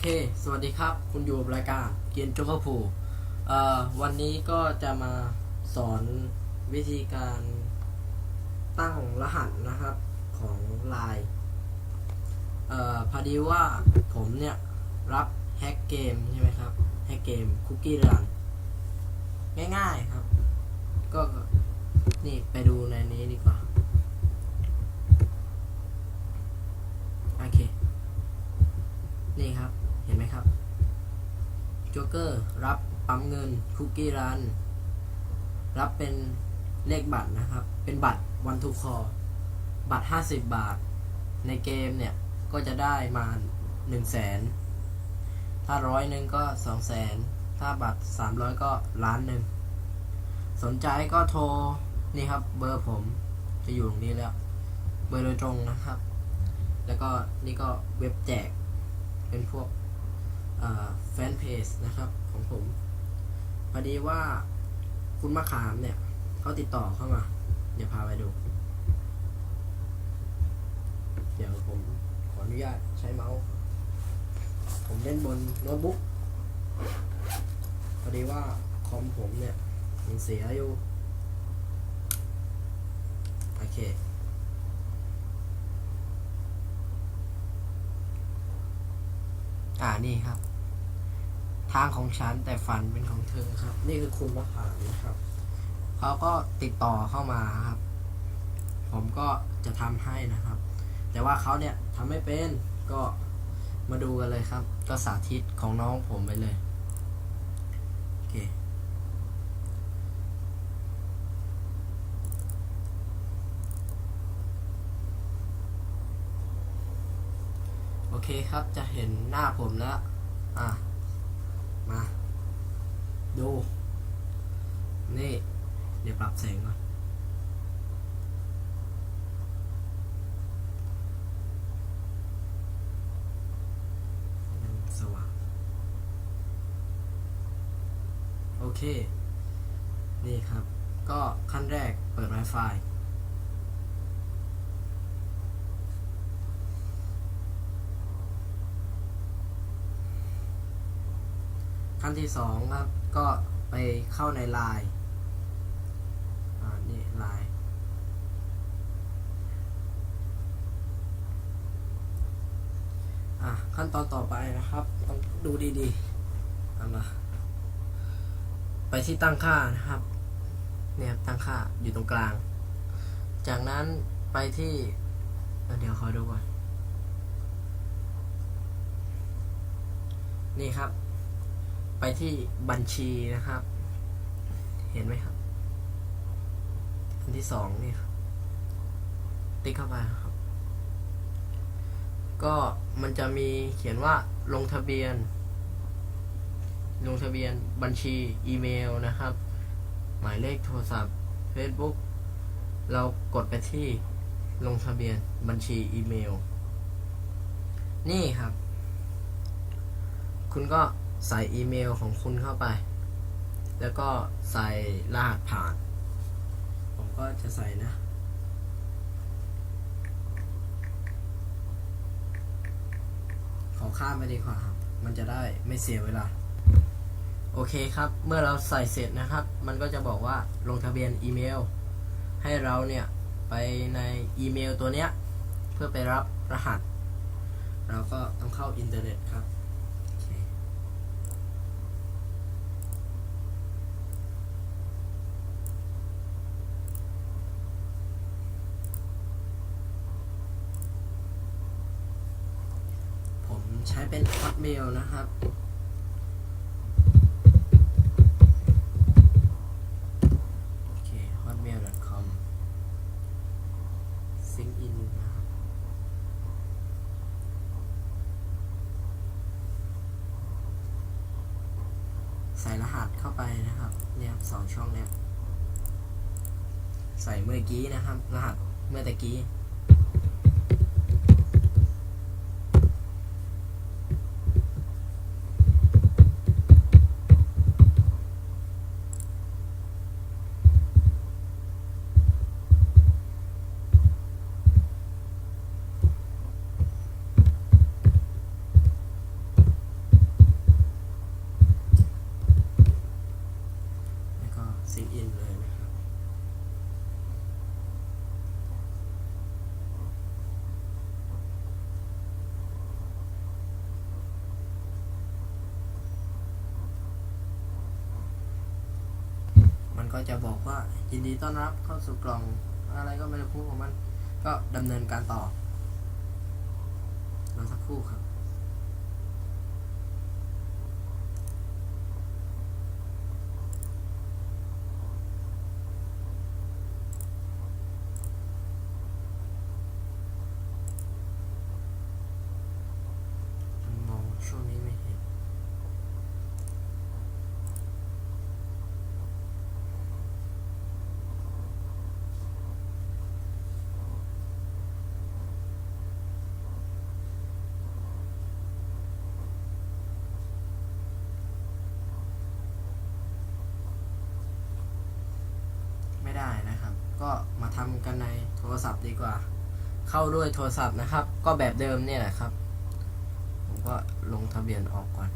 เค สวัสดีครับ คุณอยู่กับรายการเกียนโจกพูเอ่อวันนี้ก็จะมาสอนวิธีการตั้งรหัสนะครับของ Line เอ่อพอดีว่าผมเนี่ย รับแฮกเกมใช่ไหมครับ แฮกเกมคุกกี้รันง่ายๆครับ ก็ นี่ไปดูในนี้ดีกว่า โอเค นี่ครับ เห็นไหมครับโจ๊กเกอร์รับปั๊มเงินคุกกี้รัน รับเป็นเลขบัตรนะครับ เป็นบัตรวันทูคอบัตร 50 บาท ในเกมเนี่ย ก็จะได้มา 1 0 0 0 0แสนถ้าร้อยหนึ่งก็ 2 0 0แสนถ้าบัตร 300 ก็ล้านหนึ่งสนใจก็โทร นี่ครับเบอร์ผมจะอยู่ตรงนี้แล้ว เบอร์โดยตรงนะครับ แล้วก็นี่ก็เว็บแจกเป็นพวก แฟนเพจนะครับของผมพอดีว่าคุณมะขามเนี่ยเขาติดต่อเข้ามา เดี๋ยวพาไปดู เดี๋ยวผมขออนุญาตใช้เมาส์ผมเล่นบนโน้ตบุ๊กพอดีว่าคอมผมเนี่ยมันเสียอยู่โอเค อ่านี่ครับ ทางของฉันแต่ฝันเป็นของเธอครับ นี่คือคุณมะขามนะครับเขาก็ติดต่อเข้ามาครับ ผมก็จะทำให้นะครับ แต่ว่าเขาเนี่ยทำไม่เป็นก็มาดูกันเลยครับ ก็สาธิตของน้องผมไปเลยโอเค เคครับจะเห็นหน้าผมแล้ว อะ มา ดู นี่ เดี๋ยวปรับแสงก่อนมันสว่าง โอเค นี่ครับ ก็ขั้นแรกเปิด Wi-Fi ขั้นที่สองครับ ก็ไปเข้าในไลน์อ่านี่ไลน์อะขั้นตอนต่อไปนะครับ ต้องดูดีๆเอามาไปที่ตั้งค่านะครับ เนี่ยตั้งค่าอยู่ตรงกลาง จากนั้นไปที่เเดี๋ยวขอดูก่อน นี่ครับ ไปที่บัญชีนะครับ เห็นไหมครับ อันที่สองนี่ครับติ๊กเข้าไปครับ ก็มันจะมีเขียนว่าลงทะเบียน ลงทะเบียนบัญชีอีเมลนะครับ หมายเลขโทรศัพท์ Facebook เรากดไปที่ลงทะเบียนบัญชีอีเมล นี่ครับ คุณก็ ใส่อีเมลของคุณเข้าไป แล้วก็ใส่รหัสผ่าน ผมก็จะใส่นะ ขอข้ามไปดีกว่าครับ มันจะได้ไม่เสียเวลา โอเคครับ เมื่อเราใส่เสร็จนะครับ มันก็จะบอกว่าลงทะเบียนอีเมล ให้เราเนี่ยไปในอีเมลตัวเนี้ย เพื่อไปรับรหัส เราก็ต้องเข้าอินเทอร์เน็ตครับ โอเค ผมใช้เป็น Hotmail นะครับโอเค hotmail.com sync in นะครับใส่รหัสเข้าไปนะครับ เนี่ยครับสองช่องเนี่ยใส่เมื่อกี้นะครับ รหัสเมื่อตะกี้ ก็จะบอกว่ายินดีต้อนรับเข้าสู่กล่องอะไรก็ไม่รู้ของมัน ก็ดำเนินการต่อรอสักครู่ครับ มองช่วงนี้ไม่เห็น ไม่ได้นะครับ ก็มาทำกันในโทรศัพท์ดีกว่า เข้าด้วยโทรศัพท์นะครับ ก็แบบเดิมเนี่ยแหละครับ ผมก็ลงทะเบียนออกก่อน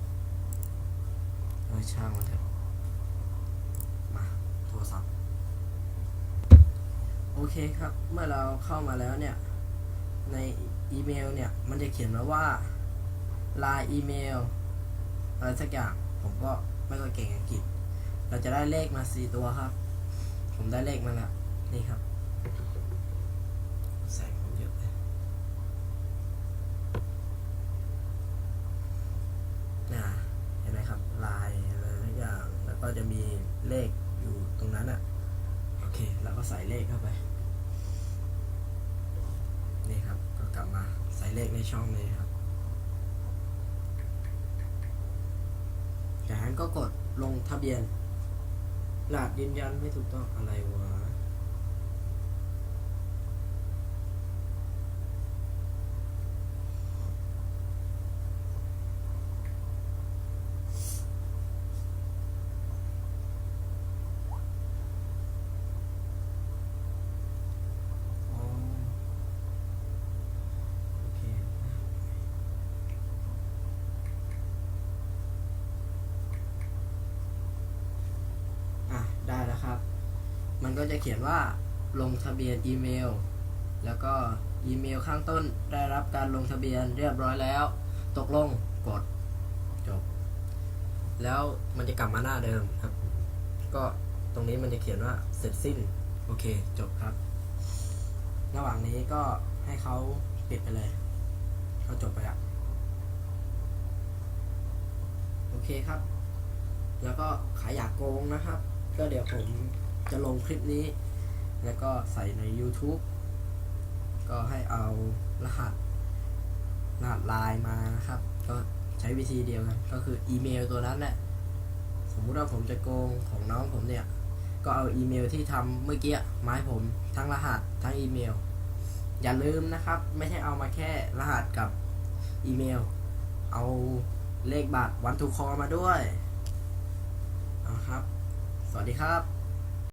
เออช่างมันเถอะมาโทรศัพท์ โอเคครับ เมื่อเราเข้ามาแล้วเนี่ย ในอีเมลเนี่ย มันจะเขียนมาว่าลายอีเมลอะไรสักอย่าง ผมก็ไม่ค่อยเก่งอังกฤษ เราจะได้เลขมาสี่ตัวครับ ผมได้เลขมาแล้ว นี่ครับใส่ผมเยอะเลยนะเห็นไหมครับ ลายอะไรทุกอย่าง แล้วก็จะมีเลขอยู่ตรงนั้นอะ โอเคแล้วก็ใส่เลขเข้าไป นี่ครับ ก็กลับมาใส่เลขในช่องนี้ครับ จากนั้นก็กดลงทะเบียนรหัสยืนยันไม่ถูกต้องอะไรวะ มันก็จะเขียนว่าลงทะเบียนอีเมล แล้วก็อีเมลข้างต้นได้รับการลงทะเบียนเรียบร้อยแล้ว ตกลงกดจบ แล้วมันจะกลับมาหน้าเดิมครับ ก็ตรงนี้มันจะเขียนว่าเสร็จสิ้น โอเค จบครับ ระหว่างนี้ก็ให้เขาปิดไปเลยเขาจบไปแล้วโอเคครับ แล้วก็ใครอยากโกงนะครับ ก็เดี๋ยวผม จะลงคลิปนี้ แล้วก็ใส่ใน YouTube ก็ให้เอารหัสรหัสไลน์มานะครับ ก็ใช้วิธีเดียวกัน ก็คืออีเมลตัวนั้นแหละสมมุติว่าผมจะโกงของน้องผมเนี่ย ก็เอาอีเมลที่ทำเมื่อกี้มาให้ผมทั้งรหัสทั้งอีเมล อย่าลืมนะครับ ไม่ใช่เอามาแค่รหัสกับอีเมล เอาเลขบัตรวันทูคอมาด้วยเอาครับ สวัสดีครับ